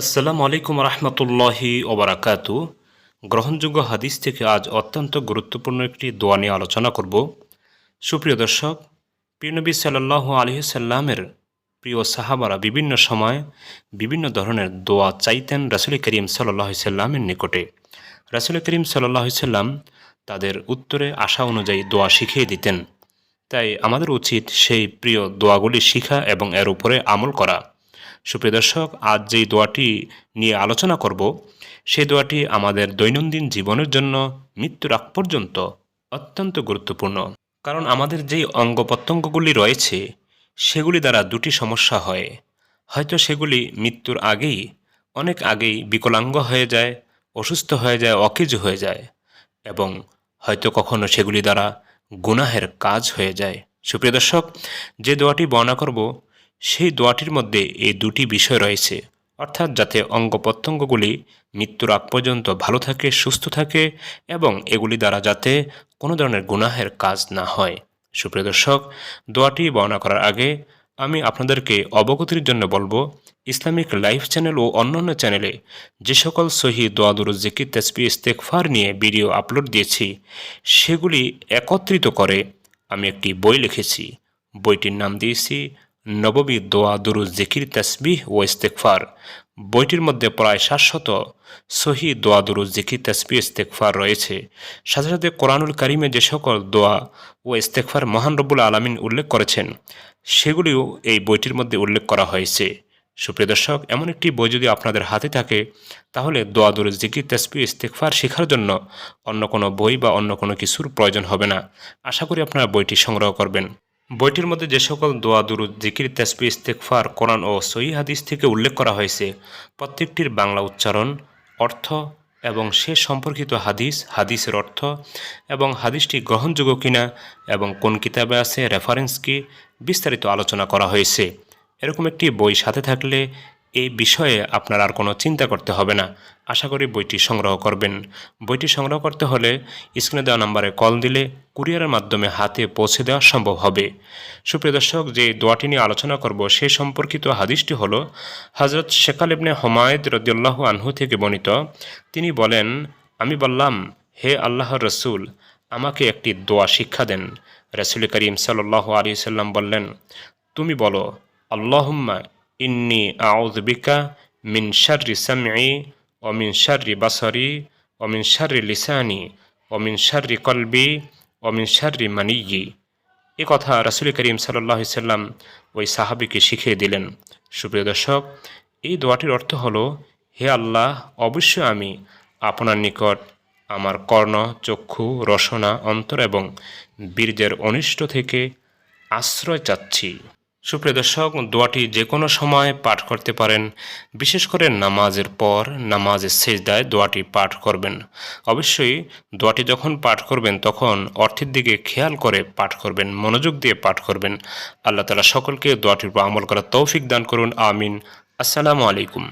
আসসালামু আলাইকুম রহমতুল্লাহি ওবরাকাতু গ্রহণযোগ্য হাদিস থেকে আজ অত্যন্ত গুরুত্বপূর্ণ একটি দোয়া নিয়ে আলোচনা করব। সুপ্রিয় দর্শক প্রিয়নবী সাল্লাহ আলহিসাল্লামের প্রিয় সাহাবারা বিভিন্ন সময় বিভিন্ন ধরনের দোয়া চাইতেন রাসুল করিম সাল্লাহ সাল্লামের নিকটে। রাসুল করিম সাল্লাহ সাল্লাম তাদের উত্তরে আশা অনুযায়ী দোয়া শিখিয়ে দিতেন। তাই আমাদের উচিত সেই প্রিয় দোয়াগুলি শিখা এবং এর উপরে আমল করা। সুপ্রিয় দর্শক, আজ যেই দোয়াটি নিয়ে আলোচনা করব সেই দোয়াটি আমাদের দৈনন্দিন জীবনের জন্য মৃত্যুর আগ পর্যন্ত অত্যন্ত গুরুত্বপূর্ণ। কারণ আমাদের যেই অঙ্গ প্রত্যঙ্গগুলি রয়েছে, সেগুলি দ্বারা দুটি সমস্যা হয়। হয়তো সেগুলি মৃত্যুর আগেই, অনেক আগেই বিকলাঙ্গ হয়ে যায়, অসুস্থ হয়ে যায়, অকেজ হয়ে যায় এবং হয়তো কখনো সেগুলি দ্বারা গুনাহের কাজ হয়ে যায়। সুপ্রিয় দর্শক, যে দোয়াটি বর্ণনা করব সেই দোয়াটির মধ্যে এই দুটি বিষয় রয়েছে। অর্থাৎ যাতে অঙ্গ প্রত্যঙ্গগুলি মৃত্যুর আগ পর্যন্ত ভালো থাকে, সুস্থ থাকে এবং এগুলি দ্বারা যাতে কোনো ধরনের গুনাহের কাজ না হয়। সুপ্রিয় দর্শক, দোয়াটি বর্ণনা করার আগে আমি আপনাদেরকে অবগতির জন্য বলব, ইসলামিক লাইফ চ্যানেল ও অন্যান্য চ্যানেলে যে সকল সহি দোয়াদুর জিকির তেসপি ইস্তেকফার নিয়ে ভিডিও আপলোড দিয়েছি, সেগুলি একত্রিত করে আমি একটি বই লিখেছি। বইটির নাম দিয়েছি নববী দোয়া দুরু জিকির, তসবিহ ও ইস্তেকফার বইটির মধ্যে প্রায় সাতশত সহি দোয়া দুরু জিকির তসবি ইস্তেকফার রয়েছে। সাথে সাথে কোরআনুল কারিমে যে সকল দোয়া ও ইস্তেকফার মহান রব্বুল আলমিন উল্লেখ করেছেন, সেগুলিও এই বইটির মধ্যে উল্লেখ করা হয়েছে। সুপ্রিয় দর্শক, এমন একটি বই যদি আপনাদের হাতে থাকে, তাহলে দোয়া দুরু জিকির তসবি ইস্তেকফার শেখার জন্য অন্য কোনো বই বা অন্য কোনো কিছুর প্রয়োজন হবে না। আশা করি আপনারা বইটি সংগ্রহ করবেন। বইটির মধ্যে যে সকল দোয়া, দুরুদ, জিকির তেসপি ইস্তেকফার কোরআন ও সহি হাদিস থেকে উল্লেখ করা হয়েছে, প্রত্যেকটির বাংলা উচ্চারণ, অর্থ এবং সে সম্পর্কিত হাদিস, হাদিসের অর্থ এবং হাদিসটি গ্রহণযোগ্য কিনা এবং কোন কিতাবে আছে রেফারেন্স কি, বিস্তারিত আলোচনা করা হয়েছে। এরকম একটি বই সাথে থাকলে এই বিষয়ে আপনার আর কোনো চিন্তা করতে হবে না। আশা করি বইটি সংগ্রহ করবেন। বইটি সংগ্রহ করতে হলে স্ক্রিনে দেওয়া নম্বরে কল দিলে কুরিয়ারের মাধ্যমে হাতে পৌঁছে দেওয়া সম্ভব হবে। সুপ্রিয় দর্শক, যে দোয়াটি নিয়ে আলোচনা করব সে সম্পর্কিত হাদিসটি হল হজরত শেখাল ইবনে হমায়দ রদিউল্লাহ আনহু থেকে বর্ণিত। তিনি বলেন, আমি বললাম, হে আল্লাহ রসুল, আমাকে একটি দোয়া শিক্ষা দেন। রসুল করিম সাল্লাহ আলী সাল্লাম বললেন, তুমি বলো, আল্লাহুম্মা ইন্নি আউযবিকা মিন শাররি সামঈ ও মিন শাররি বাসরি ও মিন শাররি লিসানি ও মিন শাররি কলবি ও মিন শাররি মানিয়ি এ কথা রাসুল করিম সাল্লাহ সাল্লাম ওই সাহাবিকে শিখিয়ে দিলেন। সুপ্রিয় দর্শক, এই দোয়াটির অর্থ হলো, হে আল্লাহ, অবশ্যই আমি আপনার নিকট আমার কর্ণ, চক্ষু, রসনা, অন্তর এবং বীর্যের অনিষ্ট থেকে আশ্রয় চাচ্ছি। সুপ্রিয় দর্শক, দোয়াটি যে কোনো সময় পাঠ করতে পারেন। বিশেষ করে নামাজের পর, নামাজের শেষদায় দোয়াটি পাঠ করবেন। অবশ্যই দোয়াটি যখন পাঠ করবেন, তখন অর্থের দিকে খেয়াল করে পাঠ করবেন, মনোযোগ দিয়ে পাঠ করবেন। আল্লাহ তালা সকলকে দোয়াটির উপর আমল করার তৌফিক দান করুন, আমিন। আসসালামু আলাইকুম।